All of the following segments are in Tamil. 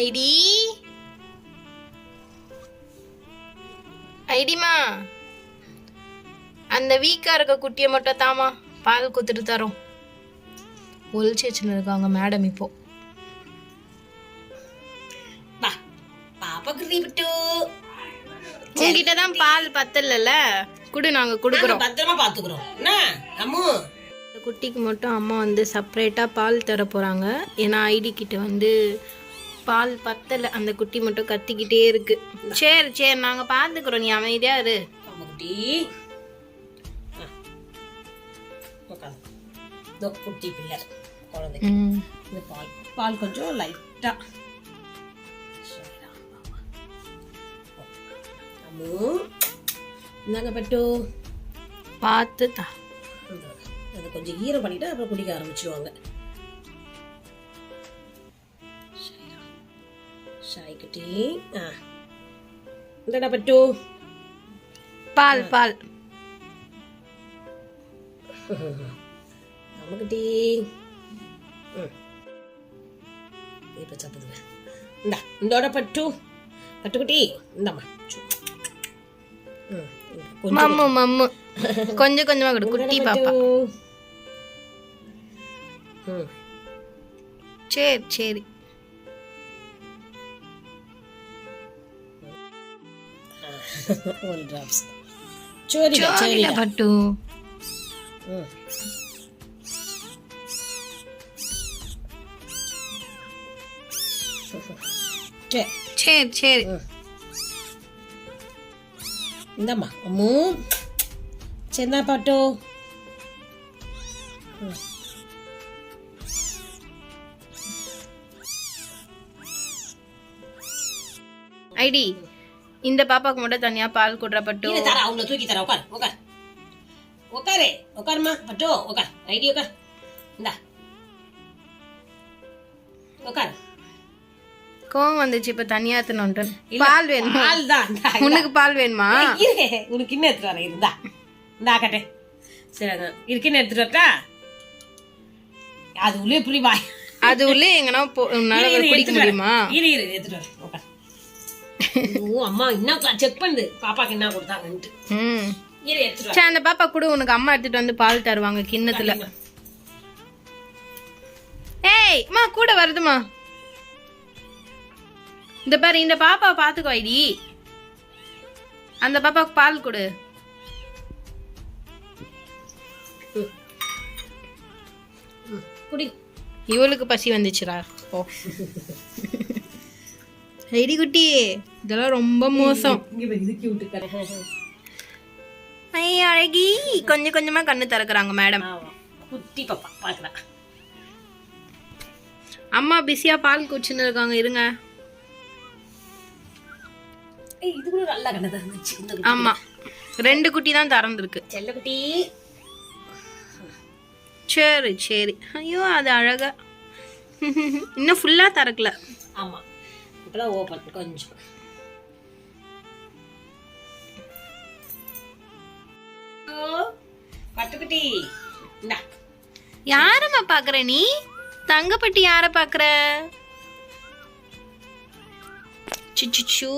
ஐடி? ஐடிமா அந்த வீக்கா இருக்க குட்டியை மட்டும் தாமா பால் குத்துட்டு தரோம். ஒளிச்சு வச்சுன்னு இருக்காங்க மேடம் இப்போ. உங்ககிட்ட தான் பால் பத்தலல்ல. குடு நாங்க குடுக்குறோம். பத்திரமா பாத்துக்கிறோம். அம்மு? குட்டிக்கு மட்டும் அம்மா வந்து செப்பரேட்டாக பால் தர போகிறாங்க ஏன்னா ஐடி கிட்ட வந்து பால் பத்தலை. அந்த குட்டி மட்டும் கத்திக்கிட்டே இருக்கு. சரி சரி நாங்கள் பார்த்துக்குறோம் நீ அமைதியா இரு. இதோ குட்டி பிள்ளை குழந்தைக்கு. இந்த பால் பால் கொஞ்சம் லைட்டா அம்மு இந்தாங்க பட்டு. பார்த்து தா அதை கொஞ்சம் ஈரம் பண்ணிட்டு அப்புறம் குடிக்க ஆரம்பிச்சிருவாங்க. ஷாய் குட்டி ஆ இந்தடா பட்டு பால் பால் அம்முக்குட்டி ம் இப்போ சாப்பிடுங்க இந்தா இந்தோட பட்டு பட்டுக்குட்டி இந்தாம்மா சு. ம் இந்தா, கொஞ்சம் மம்மு மம்மு கொஞ்சம் கொஞ்சமா கொடு குட்டி இந்தடா பாப்பா பட்டு. ம் சரி சரி ஒன் ட்ராப்ஸ் சரிடா இந்த பாப்பாக்கு மட்டும் தனியா பால் கொடுற பட்டு இரு தர அவங்கள தூக்கி தர உட்கார் உட்கார். உட்காரு உட்காருமா பட்டு உட்கார் ஐடி உட்கார். இந்தா. உட்கார். கோவம் வந்துச்சு இப்ப தனியா தின்னு பால் வேணுமா? பால் தான். உனக்கு பால் வேணுமா? உனக்கு இன்னும் எடுத்துட்டு வரேன் இருந்தா இந்தா. கட்டே. சரி. இருக்குன்னு எடுத்துட்டு வரட்டா? அது உள்ளே வாய். அது உள்ள எங்கன்னா குடிக்க. முடியுமா? இரு இரு எடுத்துட்டு வரேன். ஓ அம்மா என்ன செக் பண்ணுது பாப்பாக்கு என்ன கொடுத்தாங்கன்ட்டு. சரி அந்த பாப்பா கூட உனக்கு அம்மா எடுத்துட்டு வந்து பால் தருவாங்க கிண்ணத்துல. ஏய் அம்மா கூட வருதுமா இந்த பாரு இந்த பாப்பா பாத்துக்கோ ஐடி. அந்த பாப்பாவுக்கு பால் குடி. இவளுக்கு பசி வந்துச்சுடா ஓ ஐடி குட்டி. இதெல்லாம் ரொம்ப மோசம். ஐய அழகி. கொஞ்சம் கொஞ்சமா கண்ணு திறக்கறாங்க மேடம். குட்டி பாப்பா பாக்குறா அம்மா பிஸியா பால் குடிச்சுன்னு இருக்காங்க இருங்க. இது கூட நல்லா இந்த குட்டி. ஆமா. ரெண்டு குட்டி தான் திறந்துருக்கு. செல்ல குட்டி. சரி சரி. ஐயோ அது அழகா. இன்னும் ஃபுல்லா திறக்கல. ஆமா. இப்பதான் ஓபன் கொஞ்சம். பட்டுக்குட்டி யாரம்மா பாக்குற நீ? தங்கப்பட்டி யார பாக்குற? சுச்சுச்சு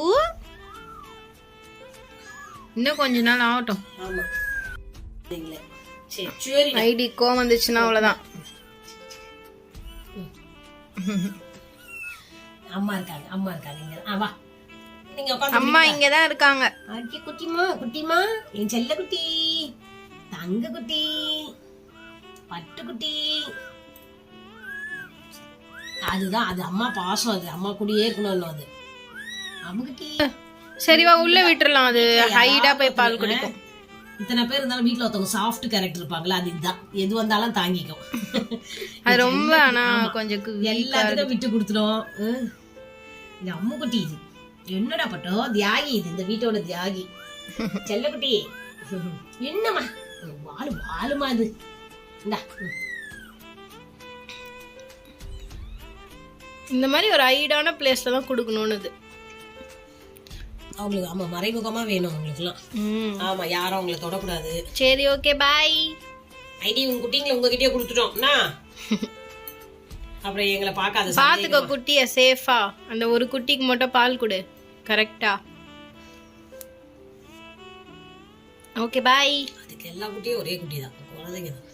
இன்னும் கொஞ்ச நாள் ஆகட்டும். ஆமா. ஐடி கோவம் வந்துச்சுன்னா அவ்வளவுதான். அம்மா இருக்காங்க அம்மா இருக்காங்க இங்க ஆ வா. நீங்க உட்காந்து அம்மா இங்கதான் இருக்காங்க. ஆக்கி குட்டிமா குட்டிமா என் செல்ல குட்டி தங்க குட்டி பட்டு குட்டி. அதுதான் அது அம்மா பாசம் அது அம்மா கூடயே இருக்கணும் அது அம்முக்குட்டி சரி வா உள்ள விட்டுறலாம் அது. ஹைடா போய் பால் குடிக்கும் இத்தனை பேர் இருந்தாலும் வீட்ல ஒருத்தவங்க சாஃப்ட் கேரக்டர் இருப்பாங்களா அது இதுதான். எது வந்தாலும் தாங்கிக்கும். அது ரொம்ப ஆனா கொஞ்சம் எல்லாத்துக்கும் விட்டு கொடுத்துரும். இந்த அம்முக்குட்டி இது. என்னடா பட்டோ? தியாகி இது இந்த வீட்டோட தியாகி. செல்லக்குட்டி என்னம்மா? வாழு வாழுமா இது. இந்தா. இந்த மாதிரி ஒரு ஹைடான பிளேஸ்ல தான் கொடுக்கணும்னு இது. அவங்களுக்கு ஆமா மறைமுகமா வேணும் அவங்களுக்குலாம் ஆமா யாரும் அவங்கள தொடக்கூடாது. சரி ஓகே பாய் ஐடி உங்க குட்டிங்களை உங்ககிட்டயே கொடுத்துட்டோம். என்ன அப்புறம் எங்களை பார்க்காத பார்த்துக்கோ குட்டியை சேஃபா அந்த ஒரு குட்டிக்கு மட்டும் பால் கொடு. கரெக்டா ஓகே பாய் அதுக்கு எல்லா குட்டியும் ஒரே குட்டி தான் குழந்தைங்க தான்.